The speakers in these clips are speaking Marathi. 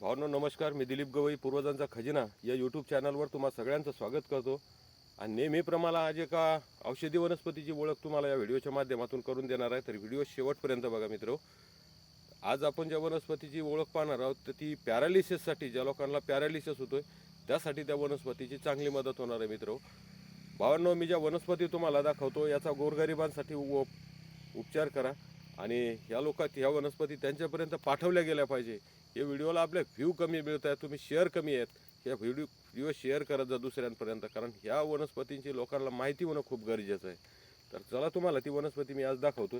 भावनो नमस्कार. मी दिलीप गवई पूर्वजांचा खजिना. या यूट्यूब चॅनलवर तुम्हा सगळ्यांचं स्वागत करतो. आणि नेहमीप्रमाणे आज एका औषधी वनस्पतीची ओळख तुम्हाला या व्हिडिओच्या माध्यमातून करून देणार आहे. तर व्हिडिओ शेवटपर्यंत बघा मित्र. आज आपण ज्या वनस्पतीची ओळख पाहणार आहोत तर ती पॅरालिसिससाठी ज्या लोकांना पॅरालिसिस होतोय त्यासाठी त्या वनस्पतीची चांगली मदत होणार आहे मित्र. भावांनो मी ज्या वनस्पती तुम्हाला दाखवतो याचा गोरगरिबांसाठी उपचार करा. आणि ह्या लोकात ह्या वनस्पती त्यांच्यापर्यंत पाठवल्या गेल्या पाहिजे. या व्हिडिओला आपले व्ह्यू कमी मिळत आहेत तुम्ही शेअर कमी आहेत. या व्हिडिओ व्हिडिओ शेअर करत जा दुसऱ्यांपर्यंत कारण ह्या वनस्पतींची लोकांना माहिती होणं खूप गरजेचं आहे. तर चला तुम्हाला ती वनस्पती मी आज दाखवतो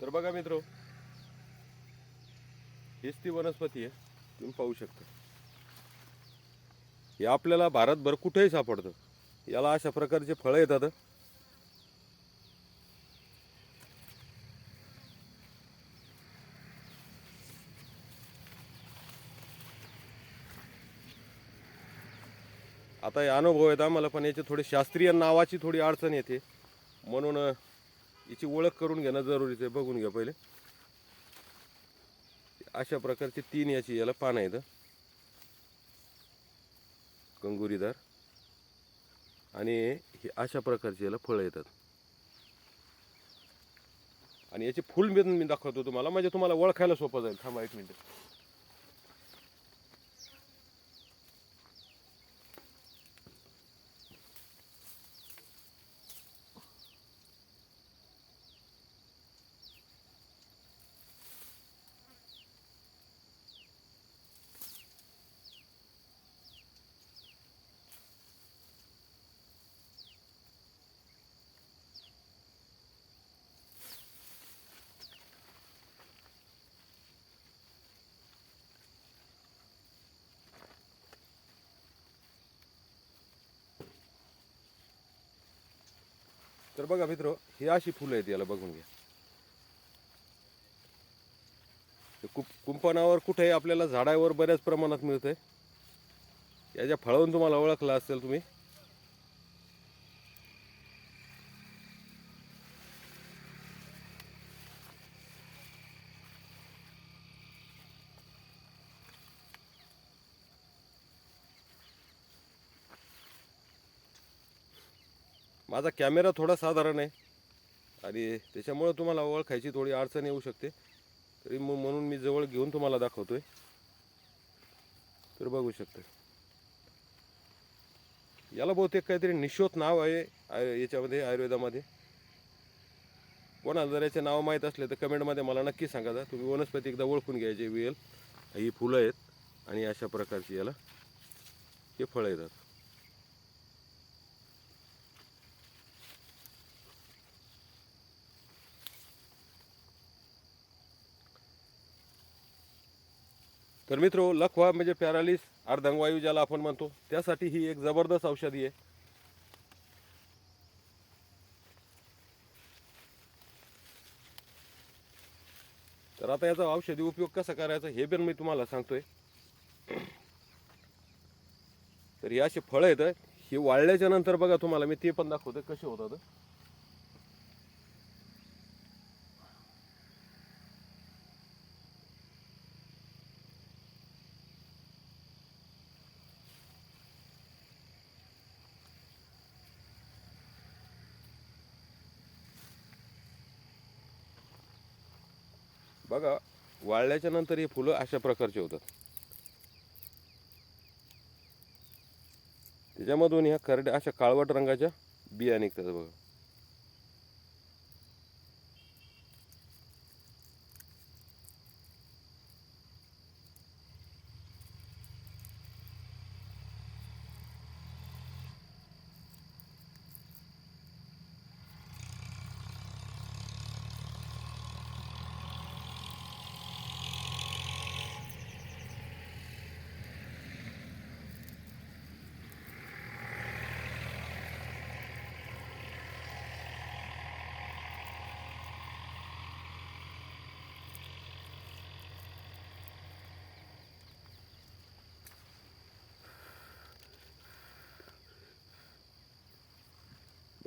तर बघा मित्र हीच ती वनस्पती आहे तुम्ही पाहू शकता. हे आपल्याला भारतभर कुठेही सापडतं. याला अशा प्रकारचे फळं येतात आता हे अनुभव आहेत आम्हाला पण याची थोडी शास्त्रीय नावाची थोडी अडचण येते. म्हणून याची ओळख करून घेणं जरुरीचं आहे. बघून घ्या पहिले. अशा प्रकारची तीन याची याला पानं आहेत. कंगुरीदार. आणि हे अशा प्रकारची याला फळं येतात. आणि याचे फुल मी दाखवतो तुम्हाला. म्हणजे तुम्हाला ओळखायला सोपं जाईल. थांबा एक मिनिट. तर बघा मित्र ही अशी फुलं आहेत याला बघून घ्या. कुप कुंपणावर कुठे आपल्याला झाडावर बऱ्याच प्रमाणात मिळतंय. याच्या फळवून तुम्हाला ओळखला असेल तुम्ही. माझा कॅमेरा थोडा साधारण आहे. आणि त्याच्यामुळं तुम्हाला ओळखायची थोडी अडचण येऊ शकते. तरी मग म्हणून मी जवळ घेऊन तुम्हाला दाखवतो आहे तर बघू शकता. याला बहुतेक काहीतरी निशोत नाव आहे आय- याच्यामध्ये आयुर्वेदामध्ये. कोणाला जर याचे नाव माहीत असले तर कमेंटमध्ये मला नक्की सांगा जा. तुम्ही वनस्पती एकदा ओळखून घ्यायचे वेल. ही फुलं आहेत आणि अशा प्रकारची याला हे फळं येतात. तर मित्र लखवा म्हणजे पॅरालिस अर्धांगवायू ज्याला आपण म्हणतो त्यासाठी ही एक जबरदस्त औषधी आहे. तर आता याचा औषधी उपयोग कसा करायचा हे पण मी तुम्हाला सांगतोय. तर ही अशी फळं येतं ही वाळल्याच्या नंतर बघा तुम्हाला मी ते पण दाखवतो कसे होतात. बघा वाळल्याच्या नंतर हे फुलं अशा प्रकारचे होतात. त्याच्यामधून ह्या करड्या अशा काळवट रंगाच्या बिया निघतात बघा.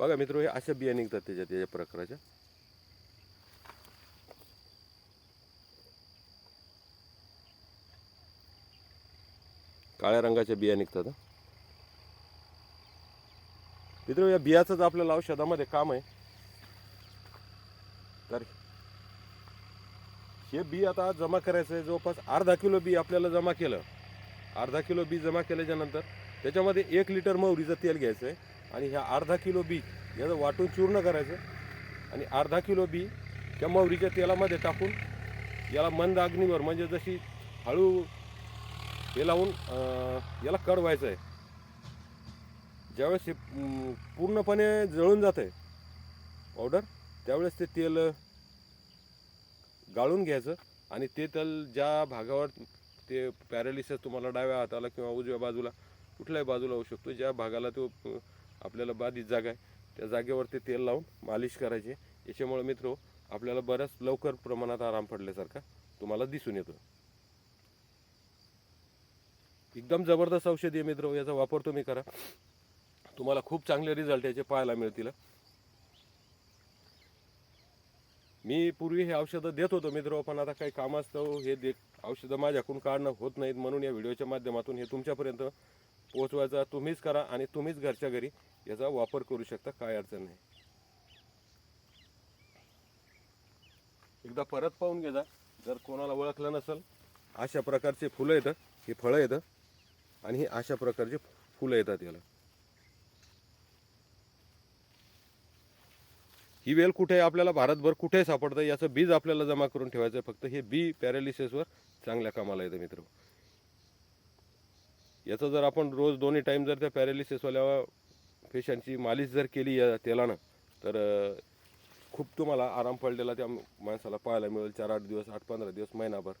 बघा मित्र हे अशा बिया निघतात त्याच्या त्याच्या प्रकारच्या. काळ्या रंगाच्या बिया निघतात मित्र या बियाचंच आपल्याला औषधामध्ये काम आहे. तर हे बी आता जमा करायचं आहे. जवळपास अर्धा किलो बी आपल्याला जमा केलं. अर्धा किलो बी जमा केल्याच्यानंतर त्याच्यामध्ये एक लिटर मोहरीचं तेल घ्यायचं आहे. आणि ह्या अर्धा किलो बी याचं वाटून चूर्ण करायचं. आणि अर्धा किलो बी त्या मोहरीच्या तेलामध्ये टाकून याला मंद अग्नीवर म्हणजे जशी हळू हे लावून याला कडवायचं आहे ज्यावेळेस हे पूर्णपणे जळून जातं आहे पावडर त्यावेळेस ते तेल गाळून घ्यायचं आणि ते तेल ज्या भागावर ते पॅरालिसिस तुम्हाला डाव्या हाताला किंवा उजव्या बाजूला कुठल्याही बाजूला होऊ शकतो ज्या भागाला तो आपल्याला बाधित जागा आहे. त्या जागेवर ते तेल लावून मालिश करायचे. याच्यामुळे मित्र आपल्याला बऱ्याच लवकर प्रमाणात आराम पडल्यासारखा तुम्हाला दिसून येतो. एकदम जबरदस्त औषधी आहे मित्र याचा वापर तुम्ही करा. तुम्हाला खूप चांगले रिझल्ट याचे पाहायला मिळतील. मी पूर्वी हे औषधं देत होतो मित्र पण आता काही कामास्तव हे दे औषधं माझ्याकडून काढणं होत नाहीत म्हणून या व्हिडिओच्या माध्यमातून हे तुमच्यापर्यंत पोचवायचा तुम्हीच करा आणि तुम्हीच घरच्या घरी याचा वापर करू शकता काय अडचण नाही. एकदा परत पाहून घेजा जर कोणाला ओळखलं नसेल. अशा प्रकारचे फुलं येतं हे फळं येतं आणि हे अशा प्रकारचे फुलं येतात याला. ही वेल कुठे आपल्याला? भारतभर कुठे सापडतं? याचं बीज आपल्याला जमा करून ठेवायचं आहे. फक्त हे बी पॅरालिसिसवर चांगल्या कामाला येतं मित्र याचं जर आपण रोज दोन्ही टाईम जर त्या पॅरालिसिसवाल्या पेशंटची मालिश जर केली या तेलानं तर खूप तुम्हाला आराम पडलेला त्या माणसाला पाहायला मिळेल. चार आठ दिवस आठ पंधरा दिवस महिनाभर.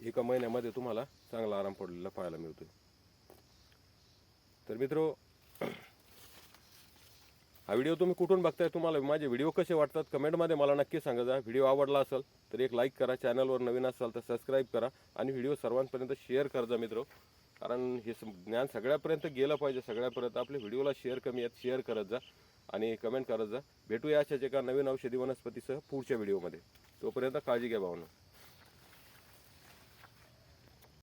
एका महिन्यामध्ये तुम्हाला चांगला आराम पडलेला पाहायला मिळतो तर मित्र हा व्हिडिओ तुम्ही कुठून बघताय तुम्हाला माझे व्हिडिओ कसे वाटतात? कमेंटमध्ये मला नक्की सांगा. जा व्हिडिओ आवडला असेल तर एक लाईक करा. चॅनलवर नवीन असाल तर सबस्क्राईब करा आणि व्हिडिओ सर्वांपर्यंत शेअर कर जा मित्र. कारण हे ज्ञान सगळ्यापर्यंत गेलं पाहिजे. सगळ्यापर्यंत आपल्या व्हिडिओला शेअर कमी आहेत. शेअर करत जा आणि कमेंट करत जा. भेटूया अशाच एका नवीन औषधी वनस्पतीसह पुढच्या व्हिडिओमध्ये तोपर्यंत काळजी घ्या भावना.